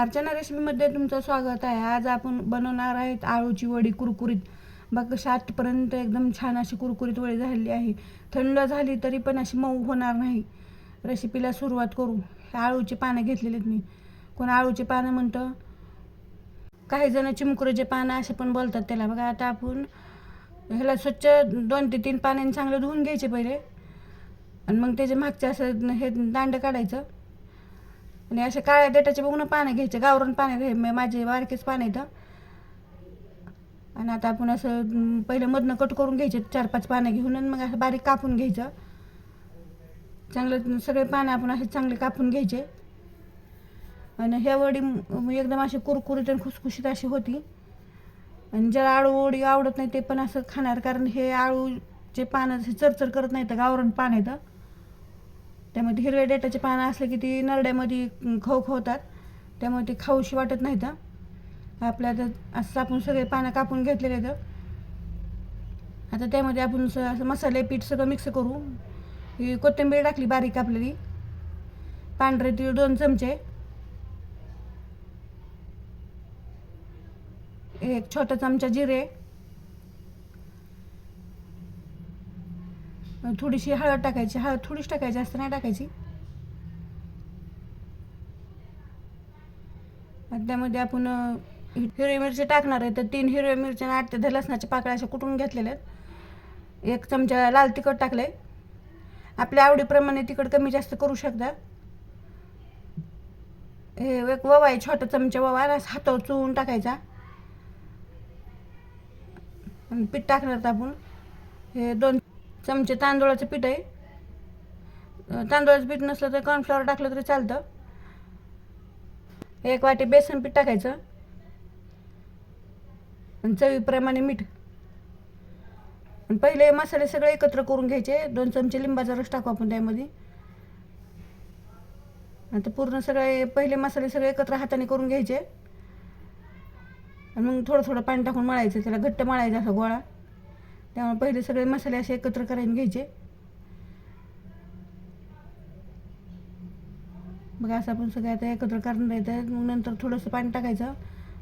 अर्चना रेशमीमध्ये तुमचं स्वागत आहे. आज आपण बनवणार आहेत आळूची वडी कुरकुरीत. बघ कशी एकदम छान अशी कुरकुरीत वडी झालेली आहे. थंड झाली तरी पण अशी मऊ होणार नाही. रेसिपीला सुरुवात करू. हे पानं घेतलेलीत मी. कोण आळूची पानं म्हणतं? काही जण चिमकुरीचे पानं असे पण बोलतात त्याला. बघा आता आपण ह्याला स्वच्छ दोन ते तीन पाण्याने चांगलं धुवून घ्यायचे पहिले. आणि मग त्याचे मागचे असं हे दांड काढायचं. आणि असे काळ्या देठाचे बघून पानं घ्यायचे गावरून पानं घ्याय माझे बारकेच पानं येतं आणि आता आपण असं पहिलं मधनं कट करून घ्यायचे चार पाच पानं घेऊन आणि मग असं बारीक कापून घ्यायचं. चांगलं सगळे पानं आपण असे चांगले कापून घ्यायचे. आणि ह्या वडी एकदम अशी कुरकुरीत आणि खुसखुशीत अशी होती. आणि ज्याला आळू वडी आवडत नाही ते पण असं खाणार कारण हे आळूचे पानं असे चरचर करत नाही तर गावरण पान येतं त्यामध्ये हिरव्या डेटाचे पानं असले की ती नरड्यामध्ये खवखवतात त्यामुळे ते खाऊशी वाटत नाही तर आपल्या आता असं आपण सगळे पानं कापून घेतलेले आहेत. आता त्यामध्ये आपण स- असं मसाले पीठ सगळं मिक्स करू. ही कोथिंबीर टाकली बारीक कापलेली पांढरे तीळ दोन चमचे. एक छोटा चमचा जिरे. थोडीशी हळद टाकायची हळद थोडीच टाकायची जास्त नाही टाकायची. त्यामध्ये आपण अं, हिरवी मिरची टाकणार आहे तर तीन हिरव्या मिरच्या आणि आठ ते लसणाच्या पाकळ्या अशा कुटून घेतलेल्या आहेत. एक चमचा लाल तिखट टाकले आपल्या आवडीप्रमाणे तिखट कमी जास्त करू शकता. हे एक ववा आहे छोटा चमचा ववा आणि हातावर चुवून टाकायचा. पीठ टाकणार आपण. हे दोन चमचे तांदूळाचं पीठ आहे. अं, तांदूळाचं पीठ नसलं तर कॉर्नफ्लॉवर टाकलं तरी चालतं. एक वाटी बेसन पीठ टाकायचं. आणि चवीप्रमाणे मीठ. आणि पहिले मसाले सगळे एकत्र करून घ्यायचे. दोन चमचे लिंबाचा रस टाकू आपण त्यामध्ये. आता पूर्ण सगळे पहिले मसाले सगळे एकत्र हाताने करून घ्यायचे. आणि मग थोडं थोडं पाणी टाकून मळायचं. त्याला घट्ट मळायचा असा गोळा. त्यामुळे पहिले सगळे मसाले असे एकत्र करायला घ्यायचे. मग असं आपण सगळं आता एकत्र करून द्यायचं मग नंतर थोडंसं पाणी टाकायचं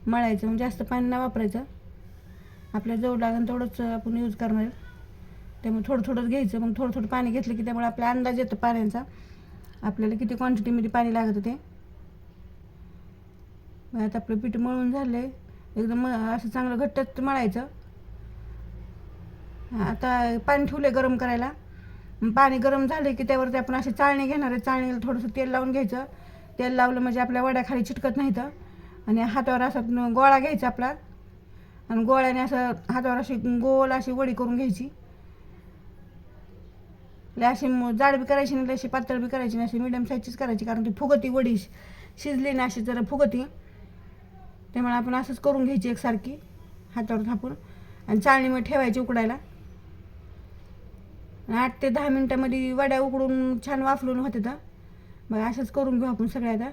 मळायचं मग जास्त पाणी ना वापरायचं. आपल्या जवळ लागेल तेवढंच आपण यूज करणार त्यामुळे थोडं थोडंच घ्यायचं मग थोडं थोडं पाणी घेतलं की त्यामुळे आपला अंदाज येतो पाण्याचा. आपल्याला किती क्वांटिटीमध्ये पाणी लागतं ते. मग आता आपलं पीठ मळून झालं आहे एकदम म- असं चांगलं घट्ट मळायचं. आता पाणी ठेवले गरम करायला. मग पाणी गरम झाले की त्यावरती आपण अशी चाळणी घेणार आहे. चाळणीला थोडंसं तेल लावून घ्यायचं. तेल लावलं म्हणजे आपल्या वड्याखाली चिटकत नाही तर आणि हातावर असा गोळा घ्यायचा आपला. आणि गोळ्याने असं हातावर अशी गोल अशी वडी करून घ्यायची. अशी जाड बी करायची नाही अशी पातळ बी करायची नाही अशी मिडियम साईजचीच करायची कारण ती फुगती वडी शिजली ना अशी जरा फुगती. त्यामुळे आपण असंच करून घ्यायची एकसारखी हातावर थापून. आणि चाळणीमध्ये ठेवायची उकडायला. आठ ते दहा मिनटामध्ये वड्या उकडून छान वाफलून होते तर मग असंच करून घेऊ आपण सगळ्या आता.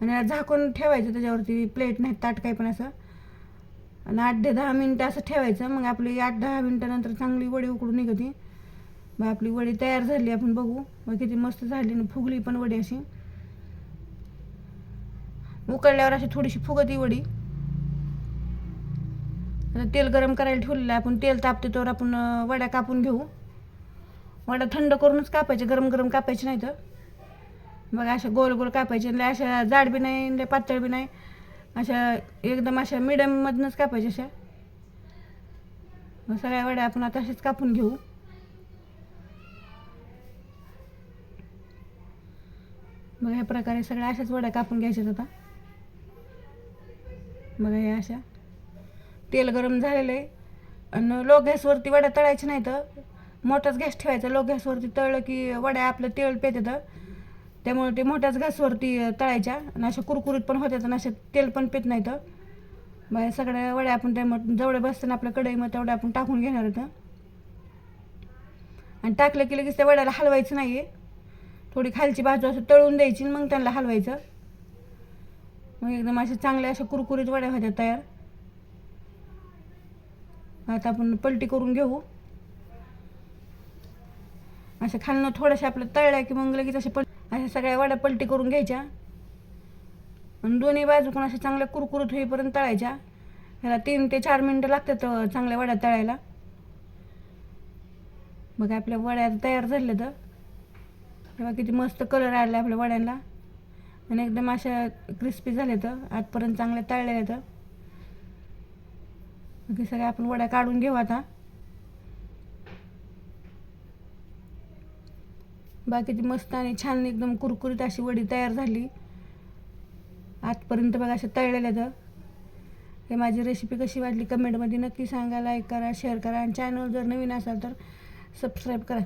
आणि झाकून ठेवायचं त्याच्यावरती प्लेट नाही ताट काही पण असं. आणि आठ ते दहा मिनटं असं ठेवायचं. मग आपली आठ दहा मिनटानंतर चांगली वडी उकडून निघते. मग आपली वडी तयार झाली आपण बघू. मग किती मस्त झाली आणि फुगली पण वडी अशी. उकळल्यावर अशी थोडीशी फुगती वडी. तेल गरम करायला ठेवलेलं आहे. आपण तेल तापते तर आपण वड्या कापून घेऊ. मला थंड करूनच कापायचे गरम गरम कापायचे नाही तर मग अशा गोल गोल कापायचे लय अशा जाड बी नाही लय पातळ बी नाही. अशा एकदम अशा मिडियममधनंच कापायच्या अशा. मग सगळ्या वड्या आपण आता अशाच कापून घेऊ. मग ह्या प्रकारे सगळ्या अशाच वड्या कापून घ्यायच्यात आता. बघा हे अशा. तेल गरम झालेलं आहे. आणि लो गॅसवरती वड्या तळायच्या नाही तर मोठाच गॅस ठेवायचा. लो गॅसवरती तळलं की वड्या आपलं तेल पेतात त्यामुळे ते मोठ्याच गॅसवरती तळायच्या. आणि अशा कुरकुरीत पण होत्यात आणि अशा तेल पण पेत नाही तर मग सगळ्या वड्या आपण त्या मग जेवढे बसताना आपल्या कढई मग तेवढ्या आपण टाकून घेणार होतं आणि टाकलं की लगेच त्या वड्याला हलवायचं नाही आहे थोडी खालची बाजू असं तळून द्यायची आणि मग त्यांना हलवायचं. मग एकदम अशा चांगल्या अशा कुरकुरीत वड्या होत्या तयार. आता आपण पलटी करून घेऊ. अशा खालनं थोड्याशा आपल्या तळल्या की मग लगेच असे पल अशा सगळ्या वड्या पलटी करून घ्यायच्या. आणि दोन्ही बाजू पण अशा चांगल्या कुरकुरीत होईपर्यंत तळायच्या. ह्याला तीन ते चार मिनटं लागतात चांगल्या वड्या तळायला. मग आपल्या वड्या तयार झाल्या तर. तेव्हा किती मस्त कलर आला आपल्या वड्यांना. आणि एकदम अशा क्रिस्पी झाल्या तर. आजपर्यंत चांगल्या तळलेल्या तर. सगळ्या आपण वड्या काढून घेऊ आता. बाकी ती मस्त आणि छान एकदम कुरकुरीत अशी वडी तयार झाली. आजपर्यंत बघा अशा तळलेल्या तर हे माझी रेसिपी कशी वाटली? कमेंटमध्ये नक्की सांगा लाईक करा शेअर करा आणि चॅनल जर नवीन असाल तर सबस्क्राईब करा.